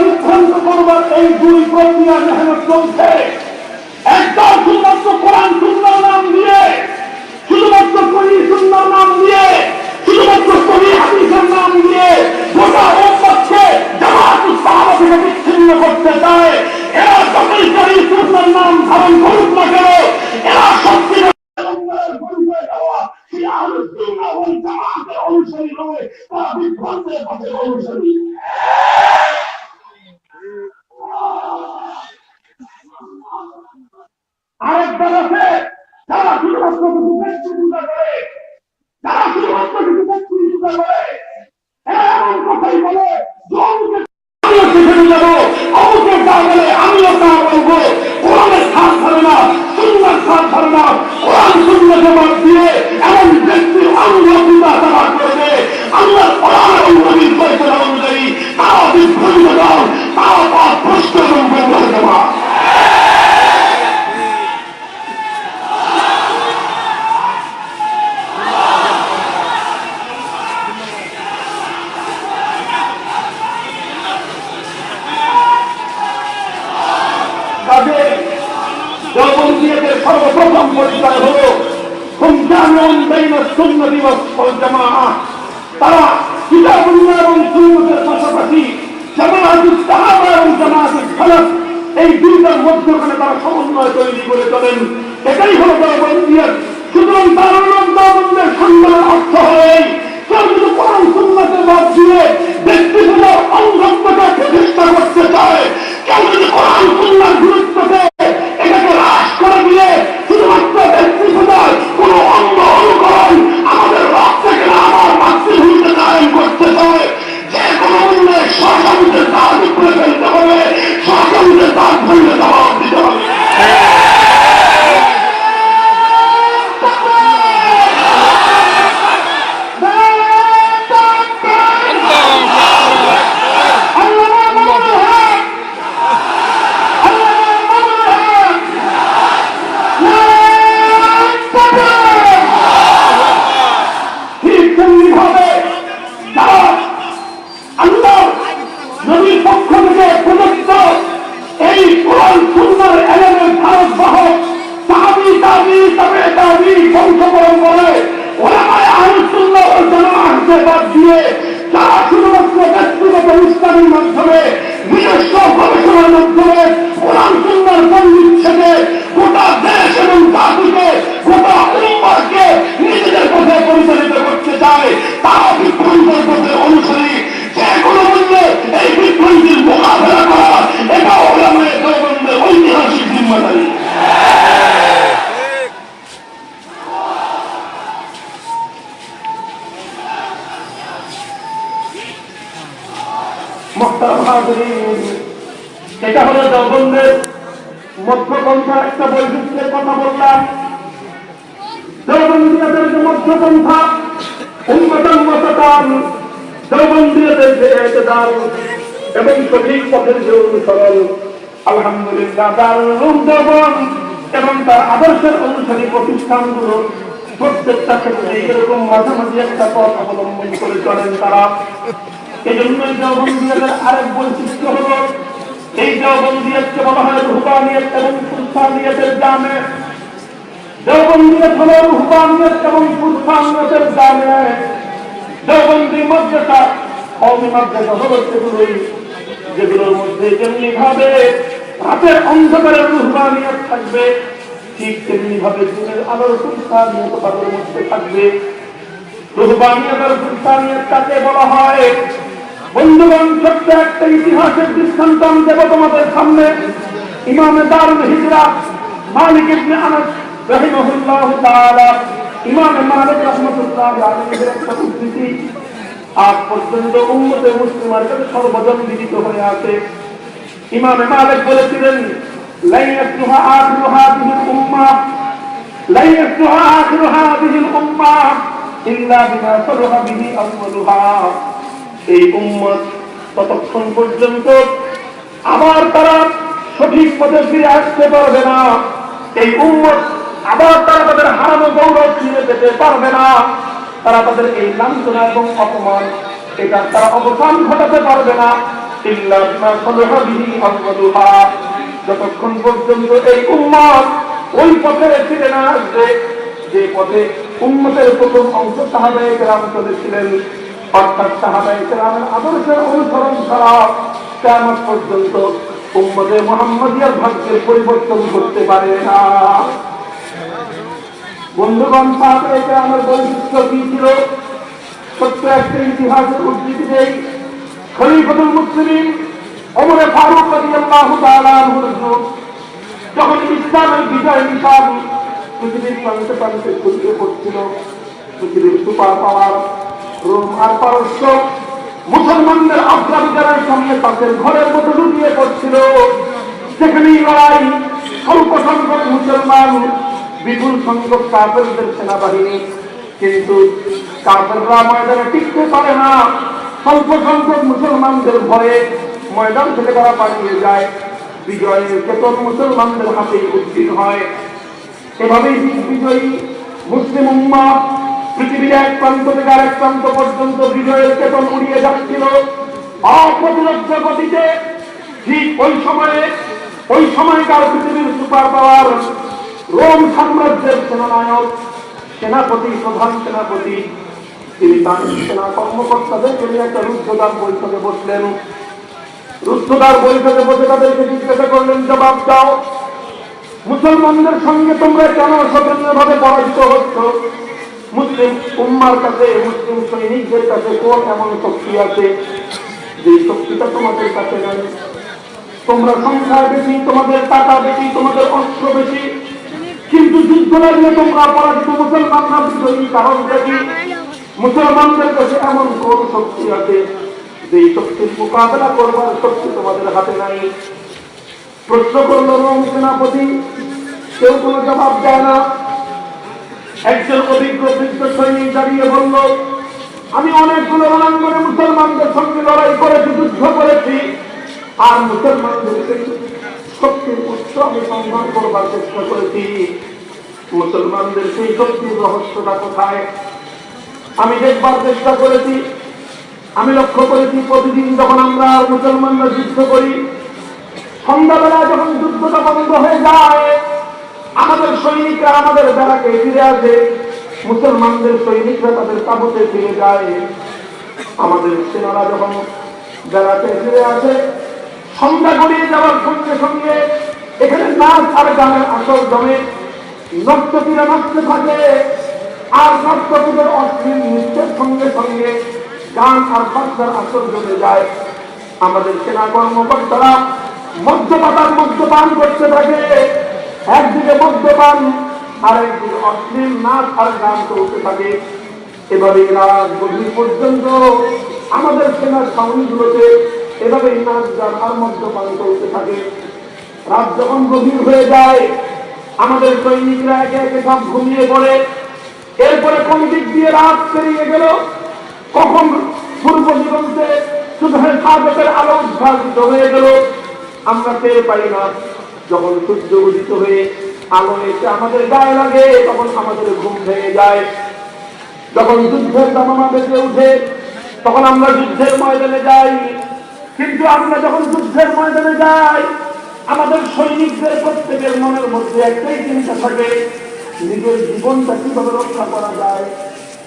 বিভ্রান্ত করবার এই দুই প্রক্রিয়া মেহনত চলছে। একদল শুধুমাত্র কোরআন সুন্দর নাম দিয়ে, শুধুমাত্র কবি সুন্দর নাম দিয়ে, শুধুমাত্র কবি হাদিসের নাম দিয়ে, গোটা উম্মতকে জামাত সাহাবা থেকে বিচ্ছিন্ন করতে চায় এরা সকল কলি সুন্দর নাম ধারণ করুক না কেন এরা সত্যি অনুসারী নয় তারা বিভ্রান্তের পথে অনুসারী আরেক দল আছে তারা শুধুমাত্র ব্যক্তি পূজা করে তারা শুধুমাত্র ব্যক্তি পূজা করে এমন কথাই বলে আমিও সেখানে আমিও তা বলব কোরআনের সাথ ধরে না সুন্দর সাথ ধরে না, কোরআন সুন্দর জবাব দিয়ে সর্বপ্রথম পরিচয় হল তারা কিতাবুল্লাহ এবং সুন্নতের পাশাপাশি জামাআতুল সাহাবা এবং জামাআতুল খালাফ এই দুইটার মধ্যখানে তারা সমন্বয় তৈরি করে চলেন। এটাই হলো সুতরাং তারা নাম দেওবন্দের সম্মানের অর্থ হয় ব্যক্তিগত প্রতিষ্ঠা করতে চায়, কেউ যদি কোরআন গুরুত্বকে মোহতারাম হাজরিন, এটা হলো দেওবন্দের মধ্যপন্থা একটা বৈশিষ্ট্যের কথা বললাম। দেওবন্দিয়াদের যে মধ্যপন্থা উন্মতন মতদান দেওবন্দিয়াদের যে এবং সঠিক পথের যে অনুসরণ আলহামদুলিল্লাহ দারুল দেবন এবং তার আদর্শের অনুসারী প্রতিষ্ঠানগুলো প্রত্যেকটা ক্ষেত্রে এরকম মাঝামাঝি একটা পথ অবলম্বন করে চলেন তারা। এই জন্যই আরেক বৈশিষ্ট্য হলো, এই দেওবন্দিয়াতকে বলা হয় রুহবানিয়ত এবং সুলতানিয়তের জামে। দেওবন্দিয়ত হলো রুহবানিয়ত এবং সুলতানিয়তের যেগুলোর মধ্যে যেমনি ভাবে রাতের অন্ধকারের রুহবানিয়ত থাকবে। ঠিক তেমনি ভাবে দিনের আলোর মধ্যে থাকবে। রুহবানিয়ত আর সুলতানিয়ত কাকে বলা হয়? বন্ধুগণ, ছোট্ট একটা ইতিহাসের দৃষ্টান্ত আমি দেব তোমাদের সামনে। ইমামে দারুল হিজরা মালিক ইবনে আনাস রাহিমাহুল্লাহ তাআলা, ইমামে মালিক রাহমাতুল্লাহ আলাইহির একটা আজ পর্যন্ত উম্মতে মুসলিমার কাছে সর্বজন বিদিত হয়ে আছে। ইমামে মালিক বলেছিলেন এই ততক্ষণ পর্যন্ত আবার তারা সঠিক পথে ফিরে আসতে পারবে না। এই উম্মত আবার তারা তাদের হারানো গৌরব ফিরে পেতে পারবে না। তারা তাদের এই লাঞ্ছনা এবং অপমান, এটা তারা অবসান ঘটাতে পারবে না। যতক্ষণ পর্যন্ত এই উম্মত ওই পথে ফিরে না আসবে যে পথে উম্মতের প্রথম অংশ সাহাবায়ে কেরাম চলেছিলেন, অর্থাৎ সাহাবায়ে কেরামের আদর্শের অনুসরণ ছাড়া কেমন পর্যন্ত উম্মতে মোহাম্মদিয়ার ভাগ্যের পরিবর্তন করতে পারে না। বন্ধুগণ, সাহাবায়ে কেরামের বৈশিষ্ট্য কি ছিল? সত্য একটা ইতিহাসের উদ্ধৃতি দেই। খলিফাতুল মুসলিম ওমরে ফারুক রাদিয়াল্লাহু তাআলা যখন ইসলামের বিজয় নিশান পৃথিবীর প্রান্তে প্রান্তে ছড়িয়ে পড়ছিল, পৃথিবীর সুপার পাওয়ার, রোম আর পারস্য, মুসলমানদের অগ্রাধিকারের সামনে তাদের ঘরের মতো লুটিয়ে পড়ছিল। সেখানেই লড়াই অল্প সংখ্যক মুসলমান, বিপুল সংখ্যক কাফেরদের সেনাবাহিনী, কিন্তু কাফেররা ময়দানে টিকতে পারে না। স্বল্প সংখ্যক মুসলমানদের ভয়ে ময়দান থেকে তারা পালিয়ে যায়। বিজয়ের চেতন মুসলমানদের হাতে উদ্দিন হয়। এভাবেই বিজয়ী মুসলিম উম্মা পৃথিবীর এক প্রান্ত থেকে আরেক প্রান্ত পর্যন্ত বিজয়ের চেতন উড়িয়ে যাচ্ছিল। অপ্রতিরোধ গতিতে ঠিক ওই সময়ে, ওই সময়কার পৃথিবীর সুপার পাওয়ার রোম সাম্রাজ্যের সেনানায়ক, সেনাপতি, প্রধান সেনাপতি তিনি তার সেনা কর্মকর্তাদেরকে নিয়ে একটা রুদ্ধদার বৈঠকে বসলেন। রুদ্ধদার বৈঠকে বসে তাদেরকে জিজ্ঞাসা করলেন, জবাব দাও, মুসলমানদের সঙ্গে তোমরা কেন শোচনীয় ভাবে পরাজিত হচ্ছ? মুসলিম উম্মার কাছে, মুসলিম সৈনিকদের কাছে কোন এমন শক্তি আছে যে শক্তিটা তোমাদের কাছে নেই? তোমরা সংখ্যা বেশি, তোমাদের টাকা বেশি, তোমাদের অস্ত্র বেশি। কিন্তু যুদ্ধ লাগলে তোমরা পরাজিত মুসলমান না বিজয়ী কারণ দেখি মুসলমানদের কাছে এমন কোন শক্তি আছে যে শক্তির মোকাবেলা করবার শক্তি তোমাদের হাতে নাই? প্রশ্ন করল রোম সেনাপতি, কেউ কোনো জবাব দেয় না। একজন অভিজ্ঞ বৃদ্ধ সৈনিক দাঁড়িয়ে বলল, আমি অনেকগুলো রণাঙ্গনে মুসলমানদের সঙ্গে লড়াই করেছি যুদ্ধ করেছি। আর মুসলমানদের শক্তির উৎস আমি সন্ধান করবার চেষ্টা করেছি। মুসলমানদের সেই শক্তির রহস্যটা কোথায়? আমি দেখবার চেষ্টা করেছি, আমি লক্ষ্য করেছি, প্রতিদিন যখন আমরা মুসলমানরা যুদ্ধ করি, সন্ধ্যাবেলা যখন যুদ্ধটা বন্ধ হয়ে যায়, আমাদের সৈনিকরা আমাদের বেড়াকে ফিরে আসে, মুসলমানদের সৈনিকরা তাদের তাবুতে ফিরে যায়। আমাদের সেনারা যখন বেড়াতে ফিরে আসে, সন্ধ্যা গড়িয়ে যাওয়ার সঙ্গে সঙ্গে এখানে নাচ আর গানের আসর জমে, নর্তকীরা নাচতে থাকে। আর নর্তকীদের অশ্লীল নৃত্যের সঙ্গে সঙ্গে গান আর বাচ্চার আসর জমে যায়। আমাদের সেনা কর্মকর্তারা মদ্যপাতার মদ্যপান করতে থাকে। একদিকে মদ্যপান আর একদিকে অশ্লীল নাচ আর গান চলতে থাকে। এভাবে রাত গভীর পর্যন্ত আমাদের সেনার ছাউনিগুলোতে এভাবে নাচ, গান আর মদ্যপান চলতে থাকে। রাত যখন গভীর হয়ে যায়, আমাদের সৈনিকরা একে একে সব ঘুমিয়ে পড়ে। এরপরে কোন দিক দিয়ে রাত পেরিয়ে গেল, কখন পূর্ব দিগন্তে সুধের সাগতের আলো উদ্ভাসিত হয়ে গেল, আমরা টের পাই না। যখন সূর্য উদিত হয়ে আলো এসে আমাদের গায়ে লাগে, তখন আমাদের ঘুম ভেঙে যায়। যখন যুদ্ধের দামামা বেঁচে উঠে, তখন আমরা যুদ্ধের ময়দানে যাই। কিন্তু আমরা যখন যুদ্ধের ময়দানে যাই, আমাদের সৈনিকদের প্রত্যেকের মনের মধ্যে একটাই চিন্তা থাকে নিজের জীবনটা কীভাবে রক্ষা করা যায়,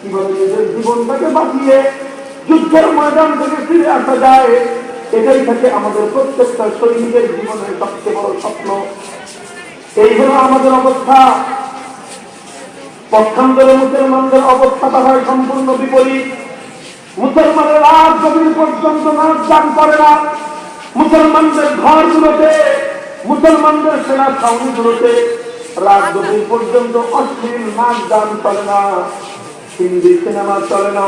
কীভাবে নিজের জীবনটাকে বাঁচিয়ে যুদ্ধের ময়দান থেকে ফিরে আসা যায়, এটাই থাকে আমাদের প্রত্যেকটা সৈনিকের জীবনের সবচেয়ে বড় স্বপ্ন। এই হলো আমাদের অবস্থা। পক্ষান্তরে মুসলমানদের অবস্থাটা হয় সম্পূর্ণ বিপরীত। মুসলমানের রাত গভীর পর্যন্ত নাচ গান করে না, মুসলমানদের ঘরগুলোতে, মুসলমানদের সেনা ছাউনিগুলোতে রাত পর্যন্ত অশ্লীল নাচ গান চলে না। হিন্দি সিনেমা চলে না,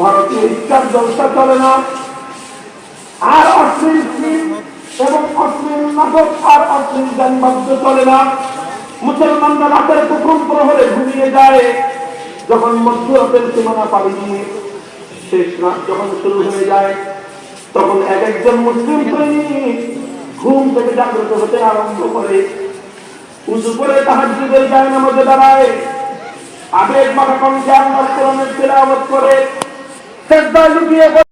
ভারতীয় ইচ্ছার জলসা চলে না। আর অশ্লীল ফিল্ম এবং অশ্লীল নাটক আর অশ্লীল গান চলে না। মুসলমানরা রাতের প্রথম প্রহরে ঘুমিয়ে যায়, যখন মধ্যরাতের সীমানা পাড়ি দিয়ে শেষ রাত যখন শুরু হয়ে যায়, তখন এক একজন মুসলিম সৈনিক ঘুম থেকে জাগ্রত হতে আরম্ভ করে। উঁচু করে তাহার যুগের যায় নামাজে দাঁড়ায়। আবেগ মাথা কম জ্ঞান কোরআনের তেলাওয়াত করে। সেজদায় লুকিয়ে